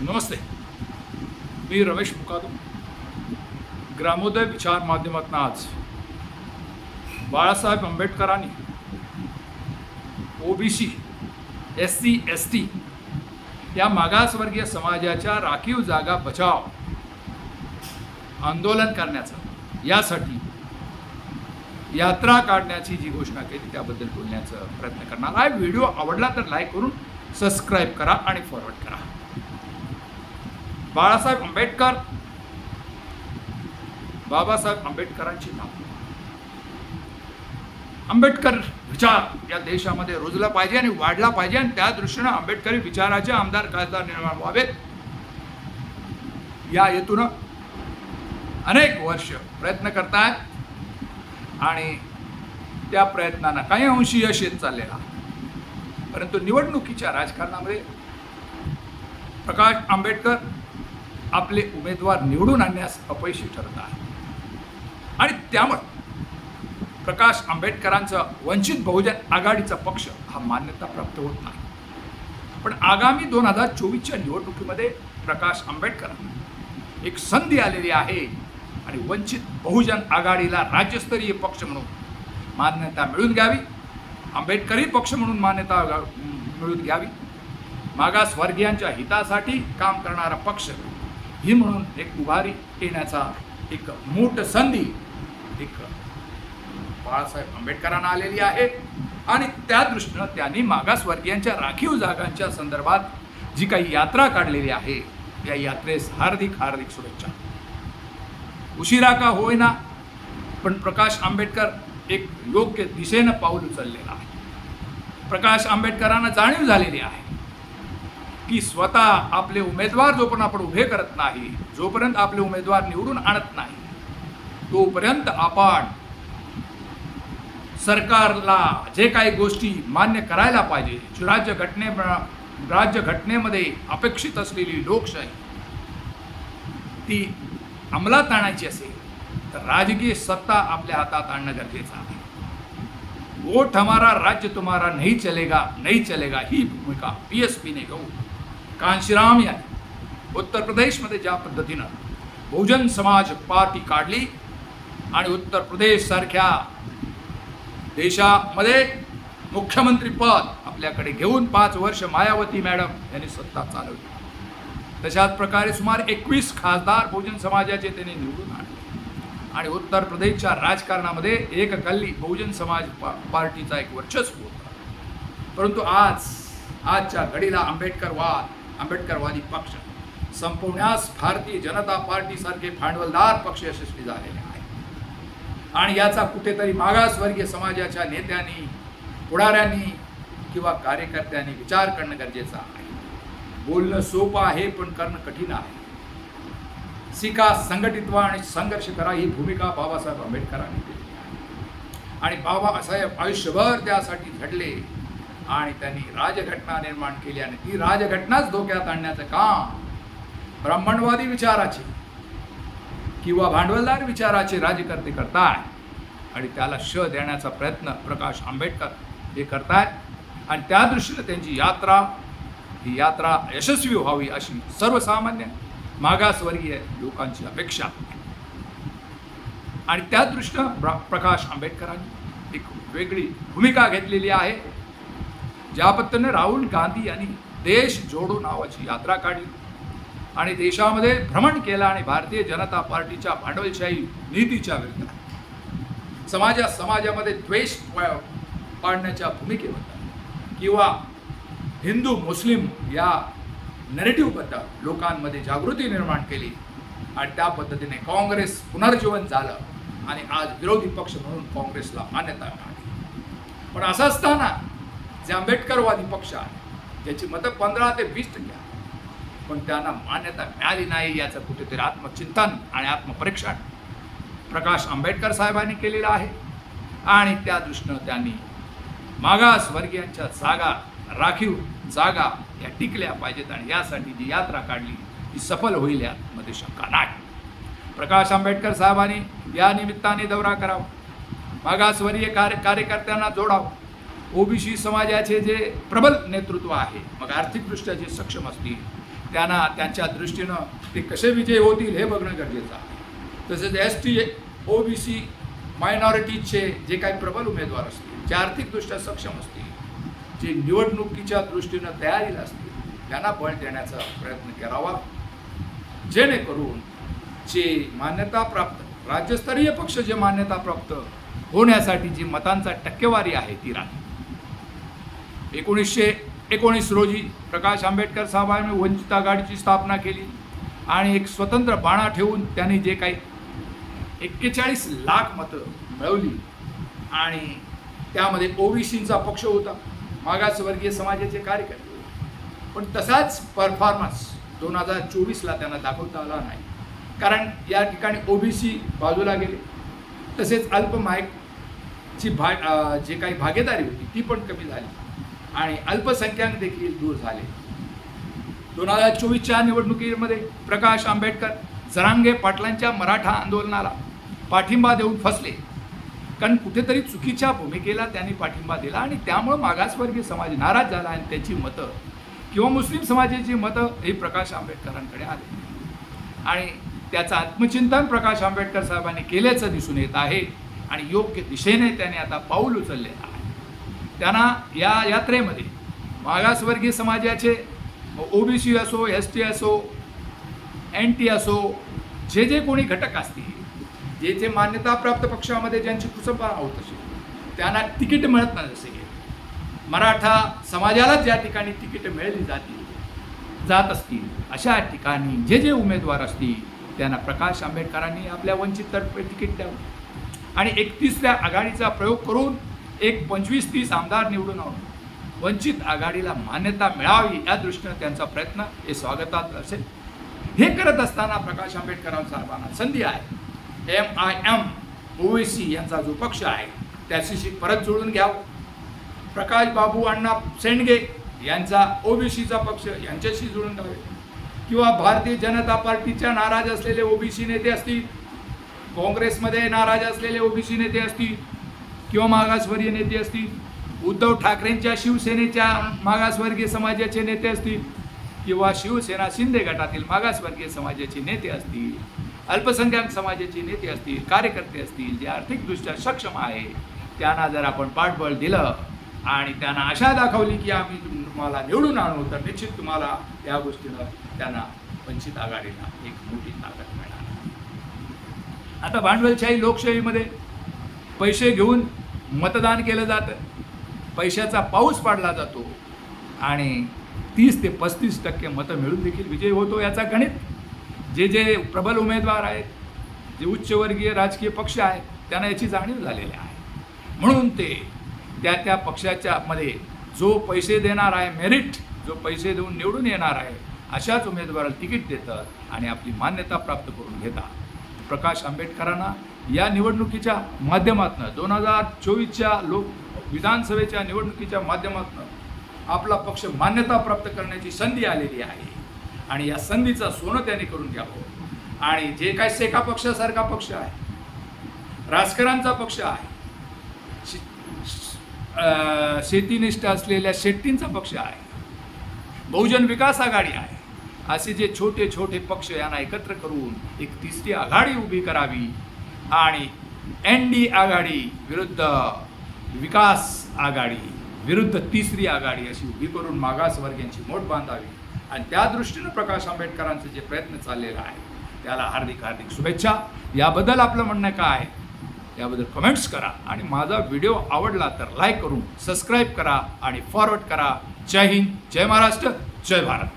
नमस्ते मी रमेश मुकादू ग्रामोदय विचार माध्यमातून आज बाळासाहेब आंबेडकरांनी OBC S C S T या मागासवर्गीय समाजाच्या राखीव जागा बचाव आंदोलन करण्याचं यासाठी यात्रा काढण्याची जी घोषणा केली त्याबद्दल बोलण्याचा प्रयत्न करणार. आहे व्हिडिओ आवडला तर लाईक करून सबस्क्राईब करा आणि फॉरवर्ड करा. बाळासाहेब आंबेडकर बाबासाहेब आंबेडकरांची नाव. आंबेडकर विचार या देशामध्ये रुजला पाहिजे आणि वाढला पाहिजे आणि त्या दृष्टीनं आंबेडकरी विचाराचे आमदार खासदार निर्माण व्हावेत या हेतून अनेक वर्ष प्रयत्न करतायत आणि त्या प्रयत्नांना काही अंशी यश येत चाललेला परंतु निवडणुकीच्या राजकारणामध्ये प्रकाश आंबेडकर आपले उमेदवार निवडून आणण्यास अपयशी ठरत आहे. आणि त्यामुळे प्रकाश आंबेडकरांचा वंचित बहुजन आघाडीचा पक्ष हा मान्यता प्राप्त होत नाही. पण आगामी दोन हजार चोवीसच्या निवडणुकीमध्ये प्रकाश आंबेडकर एक संधी आलेली आहे आणि वंचित बहुजन आघाडीला राज्यस्तरीय पक्ष म्हणून मान्यता मिळून घ्यावी. आंबेडकरी पक्ष म्हणून मान्यता मिळून घ्यावी. मागासवर्गीयांच्या हितासाठी काम करणारा पक्ष ही म्हणून एक उभारी येण्याचा एक मोठ संधी एक बाळासाहेब आंबेडकरांना आलेली आहे. आणि त्या दृष्टीनं त्यांनी मागासवर्गीयांच्या राखीव जागांच्या संदर्भात जी काही यात्रा काढलेली आहे या यात्रेस हार्दिक हार्दिक शुभेच्छा. उशिरा का होईना पण प्रकाश आंबेडकर एक योग्य दिशेनं पाऊल उचललेला आहे. प्रकाश आंबेडकरांना जाणीव झालेली आहे. की स्वतः आपले उमेदवार जोपर्यंत आपण उभे करत नाही जोपर्यंत आपले उमेदवार निवडून आणत नाही तोपर्यंत आपण सरकारला जे काही गोष्टी मान्य करायला पाहिजे राज्य घटने राज्य घटनेमध्ये अपेक्षित असलेली लोकशाही ती अंमलात आणायची असेल तर राजकीय सत्ता आपल्या हातात आणणं गरजेचं आहे. वोट हमारा राज्य तुम्हारा नहीं चलेगा नहीं चलेगा ही भूमिका पी एस पीने कांशीराम यांनी उत्तर प्रदेशमध्ये ज्या पद्धतीनं बहुजन समाज पार्टी काढली आणि उत्तर प्रदेशसारख्या देशामध्ये मुख्यमंत्रीपद आपल्याकडे घेऊन पाच वर्ष मायावती मॅडम यांनी सत्ता चालवली. तशाच प्रकारे सुमारे एकवीस खासदार बहुजन समाजाचे त्यांनी निवडून आणले. आणि उत्तर प्रदेशच्या राजकारणामध्ये एक गल्ली बहुजन समाज पा पार्टीचा एक वर्चस्व होता. परंतु आज आजच्या घडीला आंबेडकरवाद आंबेडकरवादी पक्ष. संपवण्यास भारतीय जनता पार्टीसारखे भांडवलदार पक्ष यशस्वी झालेले आहे आणि याचा कुठेतरी मागासवर्गीय समाजाच्या नेत्यांनी पुढाऱ्यांनी किंवा कार्यकर्त्यांनी विचार करणं गरजेचं आहे. बोलणं सोपं आहे पण करणं कठीण आहे. शिका संघटित व्हा आणि संघर्ष करा ही भूमिका बाबासाहेब आंबेडकरांनी केली आहे. आणि बाबासाहेब आयुष्यभर त्यासाठी झडले. आणि त्यांनी राजघटना निर्माण केली आणि ती राजघटनाच धोक्यात आणण्याचं काम ब्राह्मणवादी विचाराची किंवा भांडवलदार विचाराचे राज्यकर्ते करताय. आणि त्याला श देण्याचा प्रयत्न प्रकाश आंबेडकर हे करतायत आणि त्या दृष्टीनं त्यांची यात्रा ही यात्रा यशस्वी व्हावी अशी सर्वसामान्य मागासवर्गीय लोकांची अपेक्षा. आणि त्या दृष्टीनं प्रकाश आंबेडकरांनी एक वेगळी भूमिका घेतलेली आहे. ज्या पद्धतीने राहुल गांधी यांनी देश जोडो नावाची यात्रा काढली. आणि देशामध्ये भ्रमण केलं आणि भारतीय जनता पार्टीच्या भांडवलशाही नीतीच्या विरुद्ध. समाजा समाजामध्ये द्वेष पाडण्याच्या भूमिकेबद्दल किंवा हिंदू मुस्लिम या नरेटिव्हबद्दल लोकांमध्ये जागृती निर्माण केली आणि त्या पद्धतीने काँग्रेस पुनर्जीवन झालं आणि आज विरोधी पक्ष म्हणून काँग्रेसला मान्यता मिळाली. पण असं असताना जे आंबेडकरवादी पक्ष आहे ज्याची मतं पंधरा ते वीस टक्के आहे पण त्यांना मान्यता मिळाली नाही याचं कुठेतरी आत्मचिंतन आणि आत्मपरीक्षण प्रकाश आंबेडकर साहेबांनी केलेलं आहे. आणि त्या दृष्टीनं त्यांनी मागासवर्गीयांच्या जागा राखीव जागा या टिकल्या पाहिजेत आणि यासाठी जी यात्रा काढली ती सफल होईल यामध्ये शंका नाही. प्रकाश आंबेडकर साहेबांनी या निमित्ताने दौरा करावा. मागासवर्गीय कार्य कार्यकर्त्यांना जोडावं. ओबीसी समाजाचे जे प्रबल नेतृत्व आहे मग आर्थिकदृष्ट्या जे सक्षम असतील त्यांना त्यांच्या दृष्टीनं ते कसे विजय होतील हे बघणं गरजेचं आहे. तसेच S T O B C मायनॉरिटीजचे जे काही प्रबल उमेदवार असतील जे आर्थिकदृष्ट्या सक्षम असतील जे निवडणुकीच्या दृष्टीनं तयारीला असतील त्यांना बळ देण्याचा प्रयत्न करावा. जेणेकरून जे मान्यता प्राप्त राज्यस्तरीय पक्ष जे मान्यता प्राप्त होण्यासाठी जी मतांचा टक्केवारी आहे ती राहील. एकोणीसशे एकोणीस रोजी प्रकाश आंबेडकर साहेबांनी वंचित आघाडीची स्थापना केली आणि एक स्वतंत्र बाणा ठेवून त्यांनी जे काही एक्केचाळीस लाख मतं मिळवली आणि त्यामध्ये ओबीसींचा पक्ष होता मागासवर्गीय समाजाचे कार्यकर्ते पण तसाच परफॉर्मन्स दोन हजार चोवीसला त्यांना दाखवता आला नाही. कारण या ठिकाणी ओबीसी बाजूला गेले. तसेच अल्पमायकची भा जे काही भागीदारी होती ती पण कमी झाली. आणि अल्पसंख्याक देखील दूर झाले. दोन हजार चोवीसच्या निवडणुकीमध्ये प्रकाश आंबेडकर जरांगे पाटलांच्या मराठा आंदोलनाला पाठिंबा देऊन फसले. कारण कुठेतरी चुकीच्या भूमिकेला त्यांनी पाठिंबा दिला आणि त्यामुळं मागासवर्गीय समाज नाराज झाला आणि त्याची मतं किंवा मुस्लिम समाजाची मतं हे प्रकाश आंबेडकरांकडे आले. आणि त्याचं आत्मचिंतन प्रकाश आंबेडकर साहेबांनी केल्याचं दिसून येत आहे आणि योग्य दिशेने त्याने आता पाऊल उचललेलं आहे. त्यांना या यात्रेमध्ये मागासवर्गीय समाजाचे ओबीसी असो एस टी असो एन टी असो जे जे कोणी घटक असतील जे जे मान्यताप्राप्त पक्षामध्ये ज्यांची कुसंबा होत असेल त्यांना तिकीट मिळत नाही जसे की मराठा समाजालाच ज्या ठिकाणी तिकीट मिळली जातील जात असतील अशा ठिकाणी जे जे उमेदवार असतील त्यांना प्रकाश आंबेडकरांनी आपल्या वंचिततर्फे तिकीट द्यावं. आणि एकतीसव्या आघाडीचा प्रयोग करून एक पंचवीस तीस आमदार निवडून आहोत वंचित आघाडीला मान्यता मिळावी या दृष्टीनं त्यांचा प्रयत्न हे स्वागतात असेल. हे करत असताना प्रकाश आंबेडकर साहेबांना संधी आहे. एम आय एम ओवेसी यांचा जो पक्ष आहे त्याच्याशी परत जोडून घ्यावं. प्रकाश बाबू अण्णा सेंडगे यांचा ओबीसीचा पक्ष यांच्याशी जुळून घ्यावे. किंवा भारतीय जनता पार्टीच्या नाराज असलेले ओबीसी नेते असतील. काँग्रेसमध्ये नाराज असलेले ओबीसी नेते असतील. किंवा मागासवर्गीय नेते असतील उद्धव ठाकरेंच्या शिवसेनेच्या मागासवर्गीय समाजाचे नेते असतील किंवा शिवसेना शिंदे गटातील मागासवर्गीय समाजाचे नेते असतील अल्पसंख्याक समाजाचे नेते असतील कार्यकर्ते असतील जे आर्थिकदृष्ट्या सक्षम आहे त्यांना जर आपण पाठबळ दिलं आणि त्यांना आशा दाखवली की आम्ही तुम्हाला निवडून आणू तर निश्चित तुम्हाला या गोष्टीनं त्यांना वंचित आघाडीला एक मोठी ताकद मिळणार. आता भांडवलशाही लोकशाहीमध्ये पैसे घेऊन मतदान केलं जातं. पैशाचा पाऊस पाडला जातो आणि तीस ते पस्तीस टक्के मतं मिळून देखील विजय होतो याचा गणित. जे जे प्रबल उमेदवार आहेत जे उच्चवर्गीय राजकीय पक्ष आहेत त्यांना याची जाणीव झालेली आहे. म्हणून ते त्या त्या पक्षाच्या मध्ये जो पैसे देणार आहे मेरिट जो पैसे देऊन निवडून येणार आहे अशाच उमेदवाराला तिकीट देतात आणि आपली मान्यता प्राप्त करून घेतात. प्रकाश आंबेडकरांना या निवडणुकीच्या माध्यमातून दोन हजार चोवीसच्या लोक विधानसभेच्या निवडणुकीच्या माध्यमातून आपला पक्ष मान्यता प्राप्त करण्याची संधी आलेली आहे. आणि या संधीचं सोनं त्याने करून घ्यावं. आणि जे काय सेका पक्षासारखा पक्ष आहे राजकारणचा पक्ष आहे शेतीनिष्ठ असलेल्या शेट्टींचा पक्ष आहे बहुजन विकास आघाडी आहे असे जे छोटे छोटे पक्ष यांना एकत्र करून एक तिसरी आघाडी उभी करावी आणि एन डी आघाडी विरुद्ध विकास आघाडी विरुद्ध तिसरी आघाडी अशी उभी करून मागासवर्गीयांची मोठ बांधावी. आणि त्या दृष्टीनं प्रकाश आंबेडकरांचे जे प्रयत्न चाललेला आहे त्याला हार्दिक हार्दिक शुभेच्छा. याबद्दल आपलं म्हणणं काय? आहे याबद्दल कमेंट्स करा. आणि माझा व्हिडिओ आवडला तर लाईक करून सबस्क्राईब करा आणि फॉरवर्ड करा. जय हिंद जय महाराष्ट्र जय भारत.